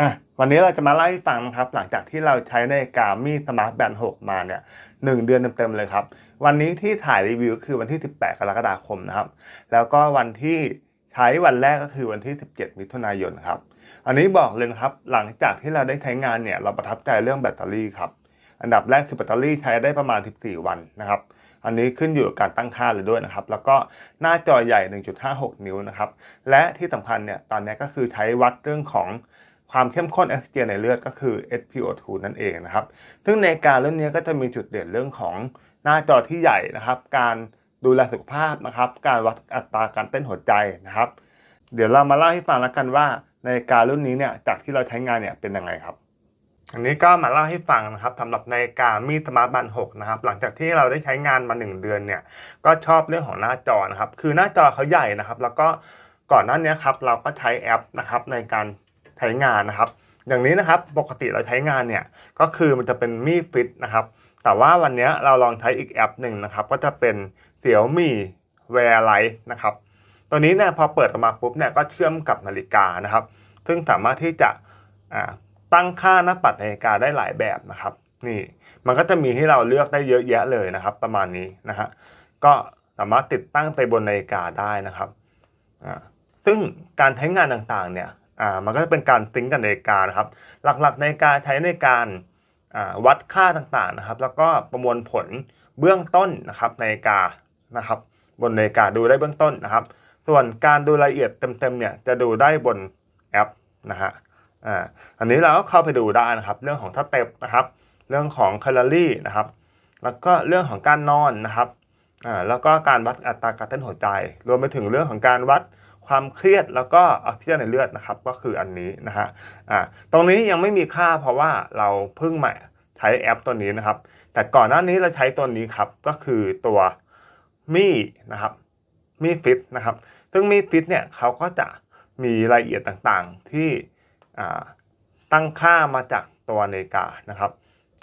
อะวันนี้เราจะมาไล่าให้ฟังนะครับ หลังจากที่เราใช้ในกามีสมาร์ทแบนด์6มาเนี่ยหนึ่งเดือนเต็มๆเลยครับ วันนี้ที่ถ่ายรีวิวคือวันที่ 18 กรกฎาคมนะครับ แล้วก็วันที่ใช้วันแรกก็คือวันที่ 17 มิถุนายนครับ อันนี้บอกเลยนะครับหลังจากที่เราได้ใช้งานเนี่ยเราประทับใจเรื่องแบตเตอรี่ครับ อันดับแรกคือแบตเตอรี่ใช้ได้ประมาณ 14 วันนะครับอันนี้ขึ้นอยู่กับการตั้งค่าเลยด้วยนะครับ แล้วก็หน้าจอใหญ่ 1.56 นิ้วนะครับ และที่สำคัญเนี่ยตอนนี้ก็คือใช้วัดเรื่องของ ความเข้มข้นออกซิเจนในเลือดก็คือ SpO2 นั่นเองนะครับ ซึ่งในการเรื่องนี้ก็จะมีจุดเด่นเรื่องของหน้าจอที่ใหญ่นะครับ การดูแลสุขภาพนะครับ การวัดอัตราการเต้นหัวใจนะครับ เดี๋ยวเรามาเล่าให้ฟังแล้วกันว่าในการรุ่นนี้เนี่ยจากที่เราใช้งานเนี่ยเป็นยังไงครับ อันนี้ก็มาเล่าให้ฟังนะครับสำหรับในกามีสมาร์ทบัน6นะครับ หลังจากที่เราได้ใช้งานมา 1 เดือนเนี่ยก็ชอบเรื่องของหน้าจอนะครับ คือหน้าจอเขาใหญ่นะครับ แล้วก็ก่อนหน้านี้ครับเราก็ใช้แอปนะครับในการ ช้งานนะครับ อย่างนี้นะครับปกติเราใช้งานเนี่ยก็คือมันจะเป็นมีฟิตนะครับ แต่ว่าวันนี้เราลองใช้อีกแอปหนึ่งนะครับ ก็จะเป็นเสี่ยวมี่ Wear Lite นะครับตัวนี้เนี่ยพอเปิดออกมาปุ๊บเนี่ยก็เชื่อมกับนาฬิกานะครับ ซึ่งสามารถที่จะตั้งค่าหน้าปัดนาฬิกาได้หลายแบบนะครับนี่มันก็จะมีให้เราเลือกได้เยอะแยะเลยนะครับ ประมาณนี้นะฮะก็สามารถติดตั้งไปบนนาฬิกาได้นะครับอ่าซึ่งการใช้งานต่างๆเนี่ย อ่ามันก็จะเป็นการซิงกับนาฬิกานะครับ หลักๆในการใช้ในการอ่าวัดค่าต่างๆนะครับ แล้วก็ประมวลผลเบื้องต้นนะครับนาฬิกานะครับ บนนาฬิกาดูได้เบื้องต้นนะครับ ส่วนการดูรายละเอียดเต็มๆเนี่ยจะดูได้บนแอปนะฮะอ่าอันนี้เราก็เข้าไปดูได้นะครับ เรื่องของสเต็ปนะครับ เรื่องของแคลอรี่นะครับ แล้วก็เรื่องของการนอนนะครับอ่าแล้วก็การวัดอัตราการเต้นหัวใจ รวมไปถึงเรื่องของการวัด ความเครียดแล้วก็ออกซิเจนในเลือดนะครับก็คืออันนี้นะฮะอ่าตรงนี้ยังไม่มีค่าเพราะว่าเราเพิ่งมาใช้แอปตัวนี้นะครับ แต่ก่อนหน้านี้เราใช้ตัวนี้ครับก็คือตัวมี่นะครับมี่ฟิตนะครับ ซึ่งมีฟิตเนี่ยเขาก็จะมีรายละเอียดต่างๆที่ตั้งค่ามาจากตัวนาฬิกานะครับ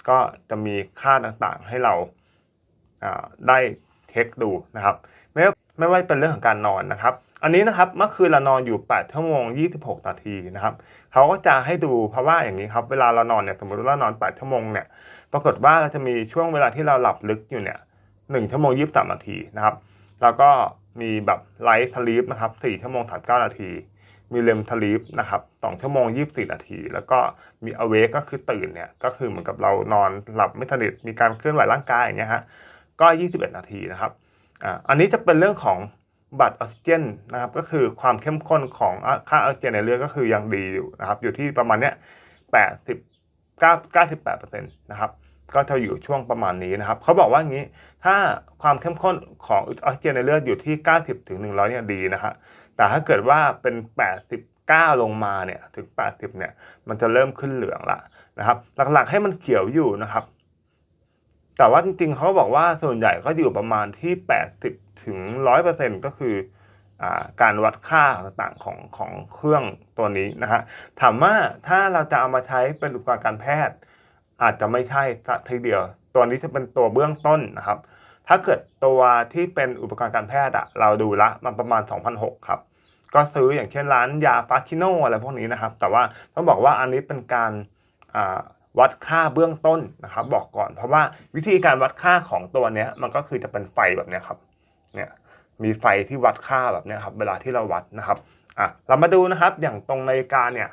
ก็จะมีค่าต่างๆให้เราาได้เช็คดูนะครับ ไม่ไม่ว่าเป็นเรื่องของการนอนนะครับ อันนี้นะครับเมื่อคืนเรานอนอยู่8ชั่วโมง 26 นาทีนะครับเขาก็จะให้ดูเพราะว่าอย่างนี้ครับเวลาเรานอนเนี่ยสมมติว่าเรานอน 8 ชั่วโมงเนี่ยปรากฏว่าเราจะมีช่วงเวลาที่เราหลับลึกอยู่เนี่ย1ชั่วโมง23นาทีนะครับ แล้วก็มีแบบไลท์ทลีฟนะครับ4ชั่วโมง39นาที มีเลมทลีฟนะครับ2ชั่วโมง24นาที แล้วก็มีอเวกก็คือตื่นเนี่ยก็คือเหมือนกับเรานอนหลับไม่สนิทมีการเคลื่อนไหวร่างกายอย่างเงี้ยฮะก็21นาทีนะครับอ่าอันนี้จะเป็นเรื่องของ บัตรออกซิเจนนะครับก็คือความเข้มข้นของค่าออกซิเจนในเลือดก็คือยังดีอยู่นะครับอยู่ที่ประมาณเนี้ย80 98%นะครับก็จะอยู่ช่วงประมาณนี้นะครับเขาบอกว่าอย่างนี้ถ้าความเข้มข้นของออกซิเจนในเลือดอยู่ที่ 90ถึง100เนี่ยดีนะฮะแต่ถ้าเกิดว่าเป็น 89 ลงมาเนี่ยถึง 80เนี่ยมันจะเริ่มขึ้นเหลืองละนะครับหลักๆให้มันเขียวอยู่นะครับ แต่ว่าจริงๆเขาบอกว่าส่วนใหญ่ก็อยู่ประมาณที่ 80 ถึง 100%ก็คืออการวัดค่าต่างๆของของเครื่องตัวนี้นะฮะถามว่าถ้าเราจะเอามาใช้เป็นอุปกรณ์การแพทย์ อาจจะไม่ใช่ทีเดียว ตัวนี้จะเป็นตัวเบื้องต้นนะครับ ถ้าเกิดตัวที่เป็นอุปกรณ์การแพทย์อะเราดูละมันประมาณ2,006ครับก็ซื้ออย่างเช่นร้านยาฟาชิโนอะไรพวกนี้นะครับ แต่ว่าต้องบอกว่าอันนี้เป็นการวัดค่าเบื้องต้นนะครับ บอกก่อนเพราะว่าวิธีการวัดค่าของตัวนี้มันก็คือจะเป็นไฟแบบนี้ครับ เนี่ยมีไฟที่วัดค่าแบบนี้ครับเวลาที่เราวัดนะครับอะเรามาดูนะครับอย่างตรงนาฬิกาเนี่ย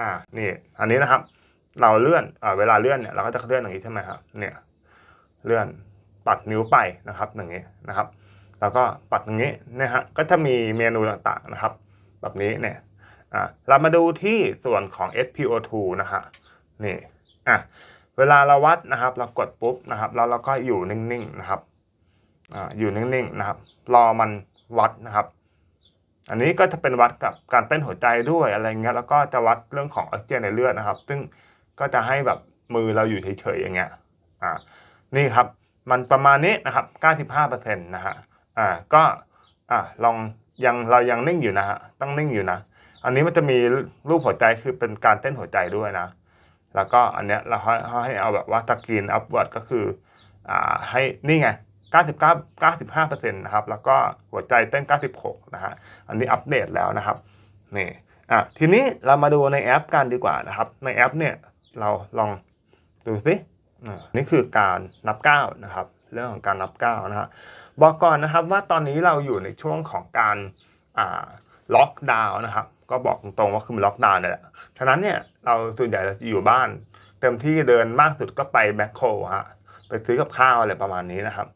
อ่านี่อันนี้นะครับ เราเลื่อนอ่าเวลาเลื่อนเนี่ยเราก็จะเลื่อนอย่างนี้ใช่ไหมครับเนี่ยเลื่อนปัดนิ้วไปนะครับอย่างนี้นะครับ แล้วก็ปัดอย่างนี้นะฮะก็จะมีเมนูต่างๆนะครับ แบบนี้เนี่ยอ่าเรามาดูที่ส่วนของ SPO2 นะฮะนี่อะเวลาเราวัดนะครับ เรากดปุ๊บนะครับแล้วเราก็อยู่นิ่งๆนะครับ อยู่นิ่งๆนะครับ รอมันวัดนะครับ อันนี้ก็จะเป็นวัดกับการเต้นหัวใจด้วยอะไรเงี้ยแล้วก็จะวัดเรื่องของออกซิเจนในเลือดนะครับ ซึ่งก็จะให้แบบมือเราอยู่เฉยๆอย่างเงี้ยอ่านี่ครับมันประมาณนี้นะครับ95%นะฮะอ่าก็อ่าลองยังเรายังนิ่งอยู่นะฮะต้องนิ่งอยู่นะ อันนี้มันจะมีรูปหัวใจคือเป็นการเต้นหัวใจด้วยนะ แล้วก็อันเนี้ยเราให้เอาแบบว่าสกรีนอัพเวิร์ดก็คืออ่าให้นี่ไง 99 95%นะครับ แล้วก็หัวใจเต้น 96 นะฮะ อันนี้อัปเดตแล้วนะครับ นี่ อะ ทีนี้เรามาดูในแอปกันดีกว่านะครับ ในแอปเนี่ย เราลองดูสิอ่านี่คือการนับก้านะครับ เรื่องของการนับก้านะฮะ บอกก่อนนะครับว่าตอนนี้เราอยู่ในช่วงของการ อ่า ล็อกดาวน์นะครับ ก็บอกตรงๆว่าคือมันล็อกดาวน์นี่แหละ ฉะนั้นเนี่ย เราส่วนใหญ่จะอยู่บ้าน เต็มที่เดินมากสุดก็ไปแมคโครฮะ ไปซื้อกับข้าวอะไรประมาณนี้นะครับ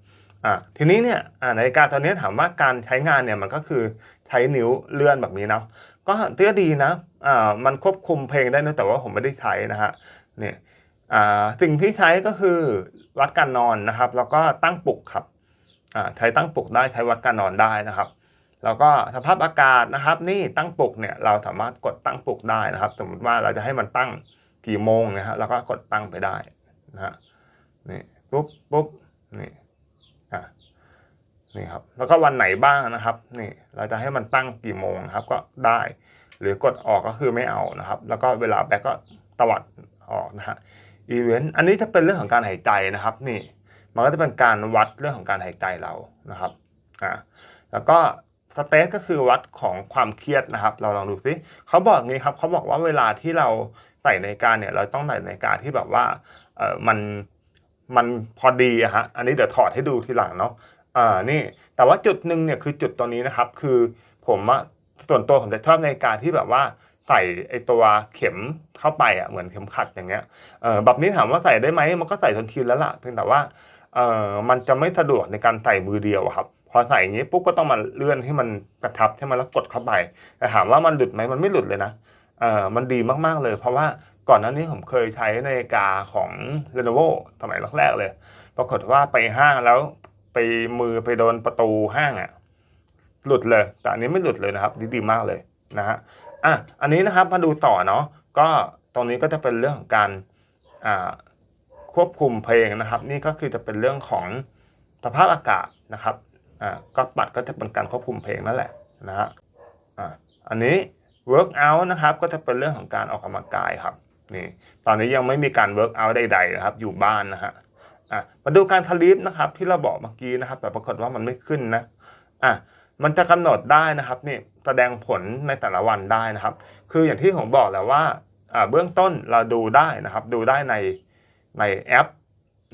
อ่าทีนี้เนี่ยนาฬิกาตัวนี้ถามว่าการใช้งานเนี่ยมันก็คือใช้นิ้วเลื่อนแบบนี้เนาะก็เตื้อดีนะอ่ามันควบคุมเพลงได้นะแต่ว่าผมไม่ได้ใช้นะฮะเนี่ยอ่าสิ่งที่ใช้ก็คือวัดการนอนนะครับ แล้วก็ตั้งปลุกครับอ่าใช้ตั้งปลุกได้ใช้วัดการนอนได้นะครับ แล้วก็สภาพอากาศนะครับ นี่ตั้งปลุกเนี่ยเราสามารถกดตั้งปลุกได้นะครับ สมมติว่าเราจะให้มันตั้งกี่โมงนะฮะแล้วก็กดตั้งไปได้นะฮะนี่ปุ๊บปุ๊บนี่ นี่ครับแล้วก็วันไหนบ้างนะครับนี่เราจะให้มันตั้งกี่โมงนะครับก็ได้ หรือกดออกก็คือไม่เอานะครับ แล้วก็เวลาแบ็กก็ตวัดออกนะฮะอีเวนต์อันนี้จะเป็นเรื่องของการหายใจนะครับนี่มันก็จะเป็นการวัดเรื่องของการหายใจเรานะครับอ่าแล้วก็สเตทก็คือวัดของความเครียดนะครับ เราลองดูซิเขาบอกงี้ครับเขาบอกว่าเวลาที่เราใส่นาฬิกาเนี่ยเราต้องใส่นาฬิกาที่แบบว่าเออมันมันพอดีอะฮะอันนี้เดี๋ยวถอดให้ดูทีหลังเนาะ อ่านี่ แต่ว่าจุดหนึ่งเนี่ยคือจุดตัวนี้นะครับ คือผมอะส่วนตัวผมจะชอบในการที่แบบว่าใส่ไอตัวเข็มเข้าไปอะเหมือนเข็มขัดอย่างเงี้ยเออแบบนี้ถามว่าใส่ได้ไหมมันก็ใส่ทันทีแล้วล่ะเพียงแต่ว่าเออมันจะไม่สะดวกในการใส่มือเดียวครับ พอใส่อย่างนี้ปุ๊บก็ต้องมาเลื่อนให้มันกระทับให้มันแล้วกดเข้าไปแต่ถามว่ามันหลุดไหมมันไม่หลุดเลยนะเออมันดีมากๆเลย เพราะว่าก่อนหน้านี้ผมเคยใช้นาฬิกาของ Lenovo สมัยแรกๆเลย ปรากฏว่าไปห้างแล้ว ไปมือไปโดนประตูห้างอะหลุดเลย แต่อันนี้ไม่หลุดเลยนะครับดีดีมากเลยนะฮะอะอันนี้นะครับมาดูต่อเนาะก็ตรงนี้ก็จะเป็นเรื่องของการอ่าควบคุมเพลงนะครับ นี่ก็คือจะเป็นเรื่องของสภาพอากาศนะครับอ่าก็ปัดก็จะเป็นการควบคุมเพลงนั่นแหละนะฮะอ่าอันนี้ work out นะครับก็จะเป็นเรื่องของการออกกำลังกายครับนี่ตอนนี้ยังไม่มีการ work out ใดๆนะครับอยู่บ้านนะฮะ อะมาดูการทลีฟนะครับที่เราบอกเมื่อกี้นะครับ แต่ปรากฏว่ามันไม่ขึ้นนะอะมันจะกำหนดได้นะครับนี่แสดงผลในแต่ละวันได้นะครับ คืออย่างที่ผมบอกแล้วว่าอ่าเบื้องต้นเราดูได้นะครับ ดูได้ในในแอป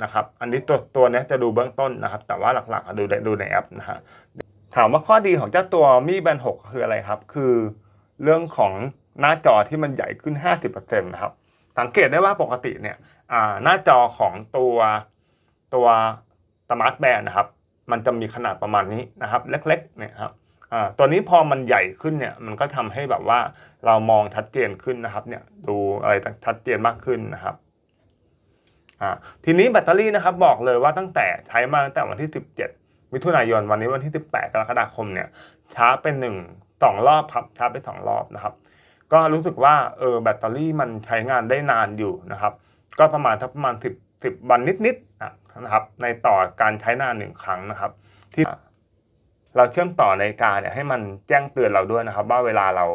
นะครับ อันนี้ตัวตัวเนี้ยจะดูเบื้องต้นนะครับ แต่ว่าหลักๆดูได้ดูในแอปนะฮะถามว่าข้อดีของเจ้าตัวมีแบนหกคืออะไรครับ คือเรื่องของหน้าจอที่มันใหญ่ขึ้น 50%นะครับ สังเกตได้ว่าปกติเนี่ยหน้าจอของตัว ตัวสมาร์ทแบนนะครับ มันจะมีขนาดประมาณนี้นะครับ เล็กๆเนี่ยครับตัวนี้พอมันใหญ่ขึ้นเนี่ยมันก็ทำให้แบบว่าเรามองชัดเจนขึ้นนะครับเนี่ยดูอะไรชัดเจนมากขึ้นนะครับทีนี้แบตเตอรี่นะครับบอกเลยว่าตั้งแต่ใช้มาตั้งแต่วันที่ 17 มิถุนายนวันนี้วันที่ 18 กรกฎาคมเนี่ยช้าเป็นหนึ่งสองรอบครับช้าไปสองรอบนะครับ ก็รู้สึกว่าเออแบตเตอรี่มันใช้งานได้นานอยู่นะครับ ก็ประมาณทักประมาณ 10 10 วันนิดๆนะ นะครับ ในต่อการใช้งานหนึ่งครั้งนะครับ ที่เราเชื่อมต่อนาฬิกาเนี่ยให้มันแจ้งเตือนเราด้วยนะครับ ว่าเวลาเรา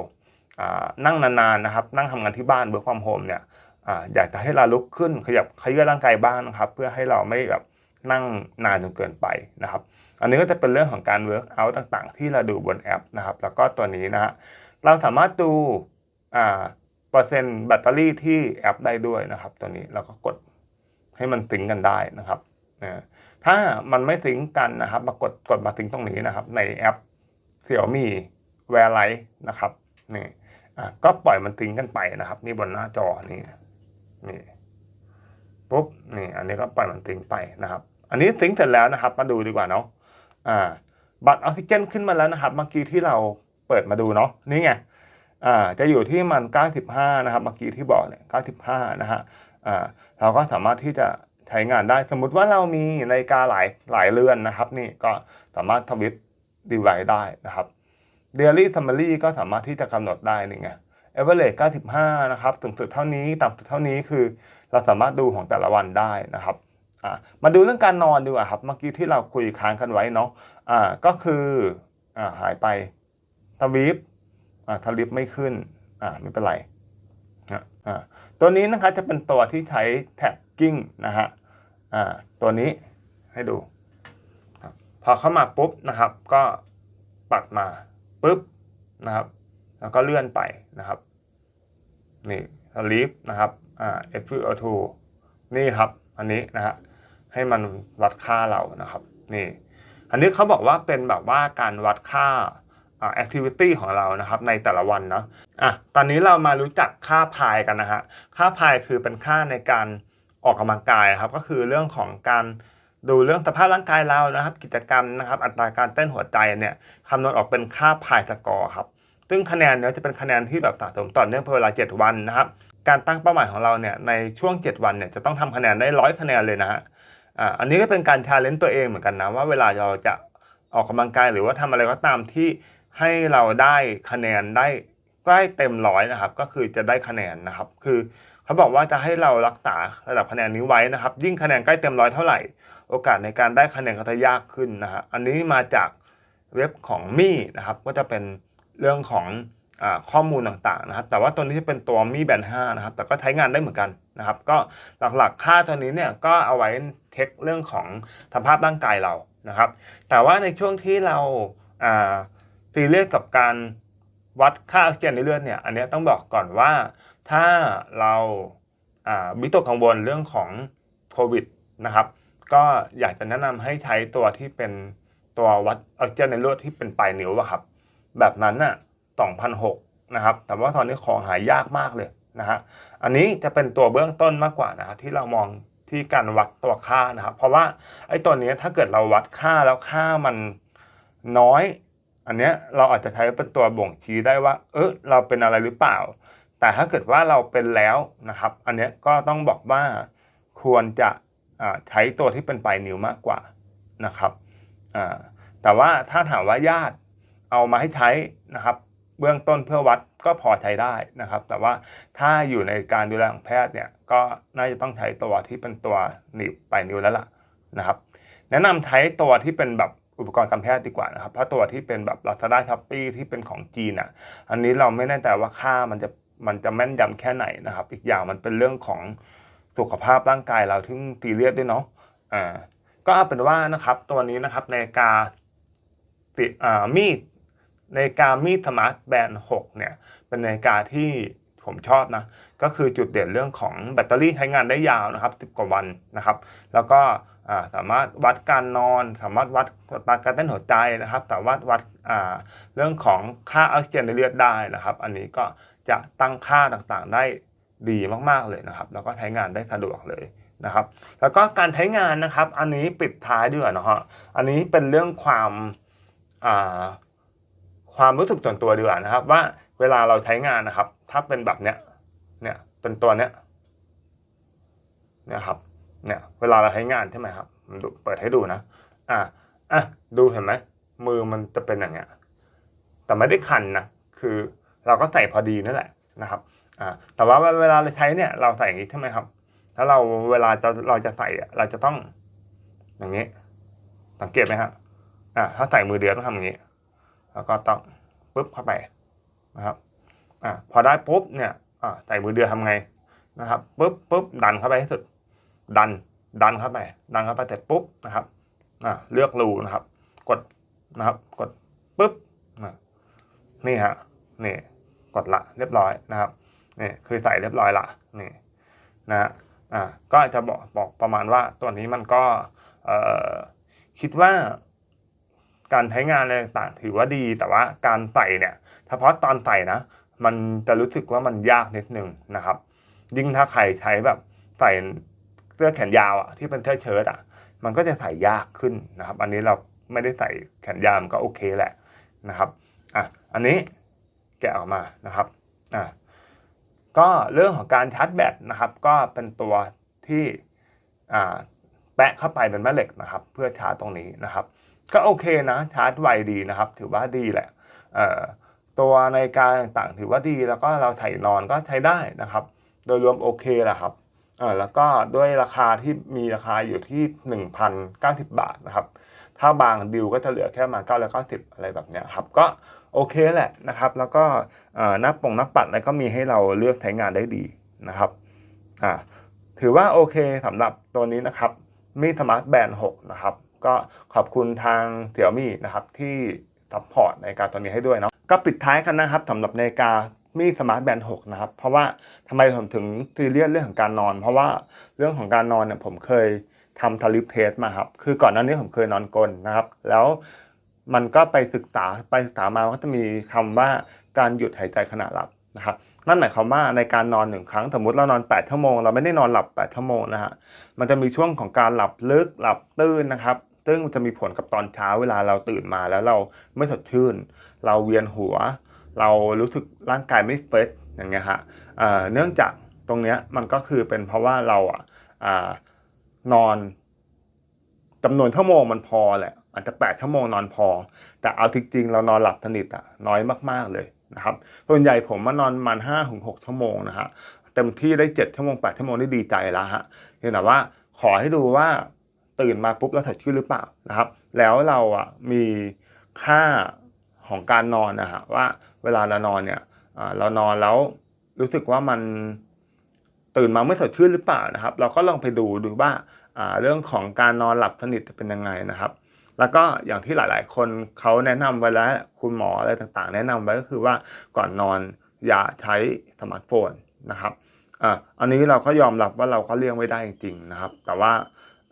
านั่งนานๆนะครับ นั่งทำงานที่บ้านเบิร์กความโฮมเนี่ยออยากจะให้เราลุกขึ้นขยับขยื่นร่างกายบ้างนะครับ เพื่อให้เราไม่แบบนั่งนานจนเกินไปนะครับ อันนี้ก็จะเป็นเรื่องของการ work out ต่างๆ ที่เราดูบนแอปนะครับ แล้วก็ตัวนี้นะฮะเราสามารถดูอ่าเปอร์เซ็นต์แบตเตอรี่ที่แอปได้ด้วยนะครับ ตัวนี้เราก็กดให้มันซิงกันได้นะครับ ถ้ามันไม่ซิงกันนะครับ มากดกดมาซิงตรงนี้นะครับ ในแอป Xiaomi Wear Lite นะครับนี่ก็ปล่อยมันซิงกันไปนะครับ นี่บนหน้าจอนี่นี่ปุ๊บนี่อันนี้ก็ปล่อยมันซิงไปนะครับ อันนี้ซิงเสร็จแล้วนะครับ มาดูดีกว่าเนาะอ่าบัตรออกซิเจนขึ้นมาแล้วนะครับ เมื่อกี้ที่เราเปิดมาดูเนาะนี่ไงอ่าจะอยู่ที่มัน 95 นะครับ เมื่อกี้ที่บอกเนี่ย95 นะฮะอ่าเราก็สามารถที่จะ ใช้งานได้ สมมุติว่าเรามีนาฬิกาหลายหลายเรือนนะครับ นี่ก็สามารถทวิตดีไวได้นะครับ Daily Summary ก็สามารถที่จะกำหนดได้นี่ไง Average 95 นะครับสูงสุดเท่านี้ต่ำสุดเท่านี้คือ เราสามารถดูของแต่ละวันได้นะครับอ่ามาดูเรื่องการนอนดีกว่าครับ เมื่อกี้ที่เราคุยค้างกันไว้เนาะอ่าก็คืออ่าหายไปทวีปอ่าทวีปไม่ขึ้นอ่าไม่เป็นไรนะอ่าตัวนี้นะครับจะเป็นตัวที่ใช้แท็ก กิ้งนะฮะอ่าตัวนี้ให้ดู พอเข้ามาปุ๊บนะครับ ก็ปัดมาปุ๊บนะครับ แล้วก็เลื่อนไปนะครับ นี่สลิปนะครับอ่า FiO2 นี่ครับ อันนี้นะฮะให้มันวัดค่าเรานะครับ นี่ อันนี้เขาบอกว่าเป็นแบบว่าการวัดค่าอ่า activity ของเรานะครับในแต่ละวันเนาะอะตอนนี้เรามารู้จักค่าพายกันนะฮะค่าพายคือเป็นค่าในการ ออกกำลังกายครับ ก็คือเรื่องของการดูเรื่องสภาพร่างกายเรานะครับ กิจกรรมนะครับ อัตราการเต้นหัวใจเนี่ยคำนวณออกเป็นค่าพายสกอร์ครับซึ่งคะแนนเนี้ยจะเป็นคะแนนที่แบบสะสมต่อเนื่องเป็นเวลา 7 วันนะครับ การตั้งเป้าหมายของเราเนี่ยในช่วง 7 วันเนี่ยจะต้องทำคะแนนได้ร้อยคะแนนเลยนะฮะอ่าอันนี้ก็เป็นการชาเลนจ์ตัวเองเหมือนกันนะว่าเวลาเราจะออกกำลังกายหรือว่าทำอะไรก็ตามที่ให้เราได้คะแนนได้ใกล้เต็มร้อยนะครับ ก็คือจะได้คะแนนนะครับ คือ เขาบอกว่าจะให้เรารักษาระดับคะแนนนี้ไว้นะครับ ยิ่งคะแนนใกล้เต็มร้อยเท่าไหร่ โอกาสในการได้คะแนนก็จะยากขึ้นนะฮะอันนี้มาจากเว็บของมี่นะครับก็จะเป็นเรื่องของอข้อมูลต่างๆนะครับ แต่ว่าตัวนี้จะเป็นตัวมี่แบน5นะครับ แต่ก็ใช้งานได้เหมือนกันนะครับ ก็หลักๆค่าตัวนี้เนี่ยก็เอาไว้เทคเรื่องของสภาพร่างกายเรานะครับ แต่ว่าในช่วงที่เราซีเรียสกับการวัดค่าออกซิเจนในเลือดเนี่ย อันนี้ต้องบอกก่อนว่า ถ้าเราวิตกกังวลเรื่องของโควิดนะครับก็อยากจะแนะนำให้ใช้ตัวที่เป็นตัววัดออกซิเจนในเลือดที่เป็นปลายนิ้วอะครับ แบบนั้นน่ะ2,006นหกนะครับ แต่ว่าตอนนี้ของหายากมากเลยนะฮะ อันนี้จะเป็นตัวเบื้องต้นมากกว่านะฮะที่เรามองที่การวัดตัวค่านะครับ เพราะว่าไอ้ตัวนี้ถ้าเกิดเราวัดค่าแล้วค่ามันน้อย อันเนี้ยเราอาจจะใช้เป็นตัวบ่งชี้ได้ว่า เออเราเป็นอะไรหรือเปล่า แต่ถ้าเกิดว่าเราเป็นแล้วนะครับ อันนี้ก็ต้องบอกว่าควรจะใช้ตัวที่เป็นปลายนิ้วมากกว่านะครับแต่ว่าถ้าถามว่าญาติเอามาให้ใช้นะครับเบื้องต้นเพื่อวัดก็พอใช้ได้นะครับ แต่ว่าถ้าอยู่ในการดูแลของแพทย์เนี่ยก็น่าจะต้องใช้ตัวที่เป็นตัวหนีบปลายนิ้วแล้วล่ะนะครับ แนะนำใช้ตัวที่เป็นแบบอุปกรณ์การแพทย์ดีกว่านะครับเพราะตัวที่เป็นแบบ Lazada Shopee ที่เป็นของจีนอะอันนี้เราไม่แน่ใจว่าค่ามันจะ มันจะแม่นยำแค่ไหนนะครับ อีกอย่างมันเป็นเรื่องของสุขภาพร่างกายเราที่ตีเรียดด้วยเนาะอ่าก็เอาเป็นว่านะครับตัวนี้นะครับในกาติอ่ามีดในกามีดสมาร์ทแบนด์6เนี่ยเป็นนาฬิกาที่ผมชอบนะก็คือจุดเด่นเรื่องของแบตเตอรี่ใช้งานได้ยาวนะครับ 10 กว่าวันนะครับ แล้วก็อ่าสามารถวัดการนอน สามารถวัดอัตราการเต้นหัวใจนะครับสามารถวัดอ่าเรื่องของค่าออกซิเจนในเลือดได้นะครับ อันนี้ก็ จะตั้งค่าต่างๆ ได้ดีมากๆเลยนะครับ แล้วก็ใช้งานได้สะดวกเลยนะครับ แล้วก็การใช้งานนะครับ อันนี้ปิดท้ายด้วยนะฮะอันนี้เป็นเรื่องความความรู้สึกส่วนตัวดีกว่านะครับ ว่าเวลาเราใช้งานนะครับ ถ้าเป็นแบบเนี้ยเนี่ยเป็นตัวเนี้ยเนี่ยครับเนี่ยเวลาเราใช้งานใช่ไหมครับเปิดให้ดูนะ อะอะดูเห็นไหมมือมันจะเป็นอย่างเงี้ยแต่ไม่ได้คันนะคือ เราก็ใส่พอดีนั่นแหละนะครับอ่าแต่ว่าเวลาเราใช้เนี่ยเราใส่อย่างนี้ใช่ไหมครับแล้วเราเวลาจะเราจะใส่เราจะต้องอย่างนี้ สังเกตไหมครับอ่าถ้าใส่มือเดียวต้องทำอย่างนี้ แล้วก็ต้องปุ๊บเข้าไปนะครับอ่าพอได้ปุ๊บเนี่ยอ่าใส่มือเดียวทำไงนะครับปุ๊บปุ๊บดันเข้าไปให้สุด ดันดันเข้าไป ดันเข้าไปเสร็จปุ๊บนะครับอ่าเลือกรูนะครับ กดนะครับ กดปุ๊บนี่ฮะนี่ กดละเรียบร้อยนะครับนี่คือใส่เรียบร้อยละนี่นะฮะอ่าก็จะบอกบอกประมาณว่าตัวนี้มันก็เอ่อคิดว่าการใช้งานอะไรต่างถือว่าดี แต่ว่าการใส่เนี่ยเฉพาะตอนใส่นะมันจะรู้สึกว่ามันยากนิดนึงนะครับ ยิ่งถ้าใครใช้แบบใส่เสื้อแขนยาวอะที่เป็นเสื้อเชิ้ตอะ มันก็จะใส่ยากขึ้นนะครับ อันนี้เราไม่ได้ใส่แขนยาวก็โอเคแหละนะครับอะอันนี้ แกะออกมานะครับอะก็เรื่องของการชาร์จแบตนะครับ ก็เป็นตัวที่อ่าแปะเข้าไปเป็นแม่เหล็กนะครับ เพื่อชาร์จตรงนี้นะครับ ก็โอเคนะชาร์จไวดีนะครับ ถือว่าดีแหละเอ่อตัวในการต่างถือว่าดีแล้วก็เราถ่ายนอนก็ใช้ได้นะครับ โดยรวมโอเคแหละครับเออแล้วก็ด้วยราคาที่มีราคาอยู่ที่ 1,090 บาทนะครับ ถ้าบางดิวก็จะเหลือแค่มา990อะไรแบบเนี้ยครับ ก็ โอเคแหละนะครับ แล้วก็หน้าปงหน้าปัดอะไรก็มีให้เราเลือกใช้งานได้ดีนะครับอ่าถือว่าโอเคสำหรับตัวนี้นะครับมีสมาร์ทแบนด์6นะครับก็ขอบคุณทางเสี่ยมี่นะครับที่ซัพพอร์ตนาฬิกาตัวนี้ให้ด้วยเนาะก็ปิดท้ายกันนะครับสำหรับนาฬิกามีสมาร์ทแบนด์6นะครับ เพราะว่าทำไมผมถึงซีเรียสเรื่องของการนอน เพราะว่าเรื่องของการนอนเนี่ยผมเคยทำทาริปเทสมาครับ คือก่อนหน้านี้ผมเคยนอนกลนนะครับ แล้ว มันก็ไปศึกษาไปศึกษามาก็จะมีคำว่าการหยุดหายใจขณะหลับนะครับนั่นหมายความว่าในการนอนหนึ่งครั้งสมมติเรานอน8ชั่วโมงเราไม่ได้นอนหลับ8ชั่วโมงนะฮะมันจะมีช่วงของการหลับลึกหลับตื้นนะครับซึ่งจะมีผลกับตอนเช้าเวลาเราตื่นมาแล้วเราไม่สดชื่น เราเวียนหัว เรารู้สึกร่างกายไม่เฟรชอย่างเงี้ยฮะเเนื่องจากตรงเนี้ยมันก็คือเป็นเพราะว่าเราอะอ่านอนจำนวนชั่วโมงมันพอแหละ อาจจะ8ชั่วโมงนอนพอ แต่เอาจริงๆเรานอนหลับสนิทอะน้อยมากๆเลยนะครับส่วนใหญ่ผมมานอนมันห้าถึงหกชั่วโมงนะฮะเต็มที่ได้เจ็ดชั่วโมงแปดชั่วโมงได้ดีใจแล้วฮะเพียงแต่ว่าขอให้ดูว่าตื่นมาปุ๊บเราสดชื่นหรือเปล่านะครับ แล้วเราอะมีค่าของการนอนนะฮะว่าเวลาเรานอนเนี่ยเรานอนแล้วรู้สึกว่ามันตื่นมาไม่สดชื่นหรือเปล่านะครับ เราก็ลองไปดูดูว่าอ่าเรื่องของการนอนหลับสนิทจะเป็นยังไงนะครับ แล้วก็อย่างที่หลาย ๆ คนเขาแนะนำไว้แล้วคุณหมออะไรต่างๆ แนะนำไว้ก็คือว่าก่อนนอนอย่าใช้สมาร์ทโฟนนะครับอ่าอันนี้เราก็ยอมรับว่าเราก็เลี่ยงไม่ได้จริง ๆ นะครับ แต่ว่า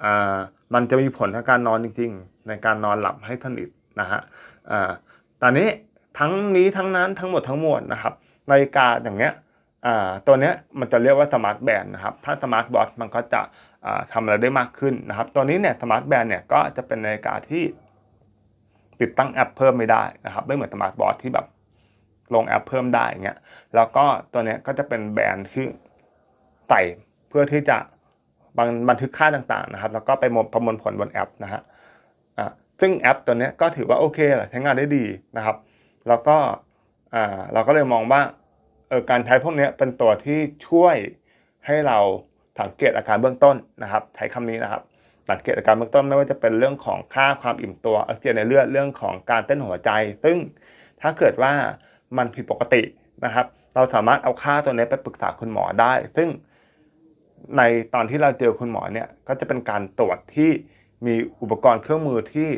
อ่ามันจะมีผลทางการนอนจริง ๆ ในการนอนหลับให้สนิทนะฮะอ่าตอนนี้ทั้งนี้ทั้งนั้นทั้งหมดทั้งมวลนะครับนาฬิกาอย่างเงี้ยอ่าตัวเนี้ยมันจะเรียกว่าสมาร์ทแบนด์นะครับ ถ้าสมาร์ทวอทมันก็จะ ทำอะไรได้มากขึ้นนะครับ ตัวนี้เนี่ยสมาร์ทแบนด์เนี่ยก็จะเป็นนาฬิกาที่ติดตั้งแอปเพิ่มไม่ได้นะครับไม่เหมือนสมาร์ทวอทที่แบบลงแอปเพิ่มได่งเงี้ยแล้วก็ตัวเนี้ยก็จะเป็นแบรนด์ที่ใส่เพื่อที่จะบันบันทึกค่าต่างๆนะครับ แล้วก็ไปประมวลผลบนแอปนะฮะอ่าซึ่งแอปตัวเนี้ยก็ถือว่าโอเคแหละใช้งานได้ดีนะครับ แล้วก็อ่าเราก็เลยมองว่าเออการใช้พวกเนี้ยเป็นตัวที่ช่วยให้เรา สังเกตอาการเบื้องต้นนะครับ ใช้คำนี้นะครับ สังเกตอาการเบื้องต้นไม่ว่าจะเป็นเรื่องของค่าความอิ่มตัวออกซิเจนในเลือดเรื่องของการเต้นหัวใจ ซึ่งถ้าเกิดว่ามันผิดปกตินะครับ เราสามารถเอาค่าตัวนี้ไปปรึกษาคุณหมอได้ ซึ่งในตอนที่เราเจอคุณหมอเนี่ยก็จะเป็นการตรวจที่มีอุปกรณ์เครื่องมือที่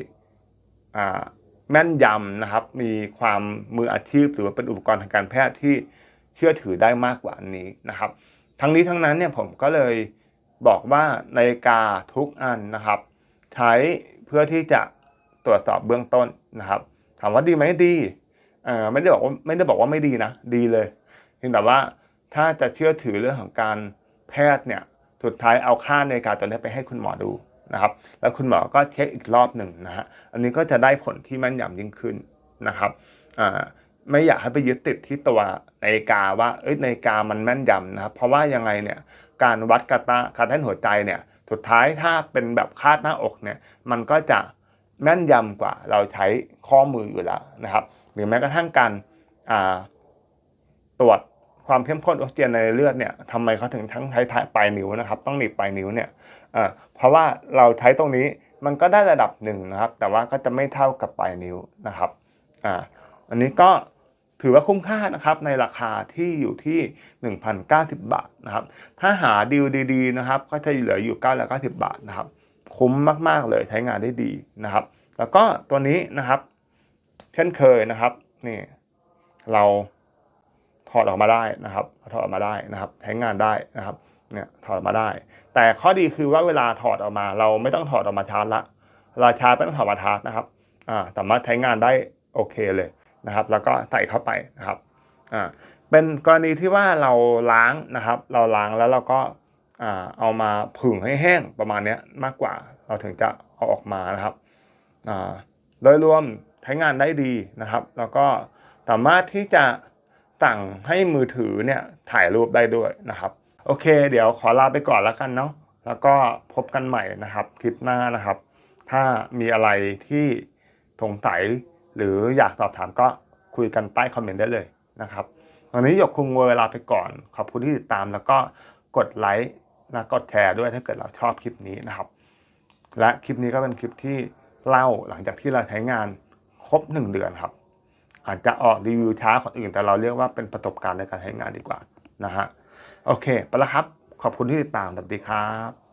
แม่นยำนะครับ มีความมืออาชีพหรือว่าเป็นอุปกรณ์ทางการแพทย์ที่เชื่อถือได้มากกว่านี้นะครับ ทั้งนี้ทั้งนั้นเนี่ยผมก็เลยบอกว่านาฬิกาทุกอันนะครับ ใช้เพื่อที่จะตรวจสอบเบื้องต้นนะครับ ถามว่าดีไหมดีไม่ได้บอกว่าไม่ได้บอกว่าไม่ดีนะ ดีเลยเพียงแต่ว่าถ้าจะเชื่อถือเรื่องของการแพทย์เนี่ยสุดท้ายเอาค่านาฬิกาตัวนี้ไปให้คุณหมอดูนะครับ แล้วคุณหมอก็เช็คอีกรอบหนึ่งนะฮะอันนี้ก็จะได้ผลที่แม่นยำยิ่งขึ้นนะครับอ่า ไม่อยากให้ไปยึดติดที่ตัวนาฬิกาว่าเอ้ยนาฬิกามันแม่นยำนะครับ เพราะว่ายังไงเนี่ยการวัดกระตาการเต้นหัวใจเนี่ยสุดท้ายถ้าเป็นแบบคาดหน้าอกเนี่ยมันก็จะแม่นยำกว่าเราใช้ข้อมืออยู่แล้วนะครับ หรือแม้กระทั่งการตรวจความเข้มข้นออกซิเจนในเลือดเนี่ยทำไมเขาถึงทั้งใช้ปลายนิ้วนะครับ ต้องหนีบปลายนิ้วเนี่ยเอ่อเพราะว่าเราใช้ตรงนี้มันก็ได้ระดับหนึ่งนะครับ แต่ว่าก็จะไม่เท่ากับปลายนิ้วนะครับอ่าอันนี้ก็ ถือว่าคุ้มค่านะครับในราคาที่อยู่ที่ 1,090 บาทนะครับ ถ้าหาดีลดีๆนะครับ ก็จะเหลืออยู่990 บาทนะครับ คุ้มมากๆเลยใช้งานได้ดีนะครับ แล้วก็ตัวนี้นะครับ เช่นเคยนะครับนี่เราถอดออกมาได้นะครับถอดออกมาได้นะครับใช้งานได้นะครับเนี่ยถอดออกมาได้ แต่ข้อดีคือว่าเวลาถอดออกมา เราไม่ต้องถอดออกมาชาร์จละเวลาชาร์จไม่ต้องถอดมาชาร์จนะครับอ่าสามารถใช้งานได้โอเคเลย นะครับแล้วก็ใส่เข้าไปนะครับอ่าเป็นกรณีที่ว่าเราล้างนะครับ เราล้างแล้วเราก็อ่าเอามาผึ่งให้แห้งประมาณนี้มากกว่าเราถึงจะเอาออกมานะครับอ่าโดยรวมใช้งานได้ดีนะครับ แล้วก็สามารถที่จะสั่งให้มือถือเนี่ยถ่ายรูปได้ด้วยนะครับ โอเค เดี๋ยวขอลาไปก่อนแล้วกันเนาะแล้วก็พบกันใหม่นะครับ คลิปหน้านะครับ ถ้ามีอะไรที่สงสัย หรืออยากสอบถามก็คุยกันใต้คอมเมนต์ได้เลยนะครับวันนี้หยกคุงเวลาไปก่อน ขอบคุณที่ติดตามแล้วก็กดไลค์และกดแชร์ด้วยถ้าเกิดเราชอบคลิปนี้นะครับ และคลิปนี้ก็เป็นคลิปที่เล่าหลังจากที่เราใช้งานครบหนึ่งเดือนครับ อาจจะออกรีวิวช้าคนอื่น แต่เราเรียกว่าเป็นประสบการณ์ในการใช้งานดีกว่านะฮะโอเค ไปแล้วครับ ขอบคุณที่ติดตามสวัสดีครับ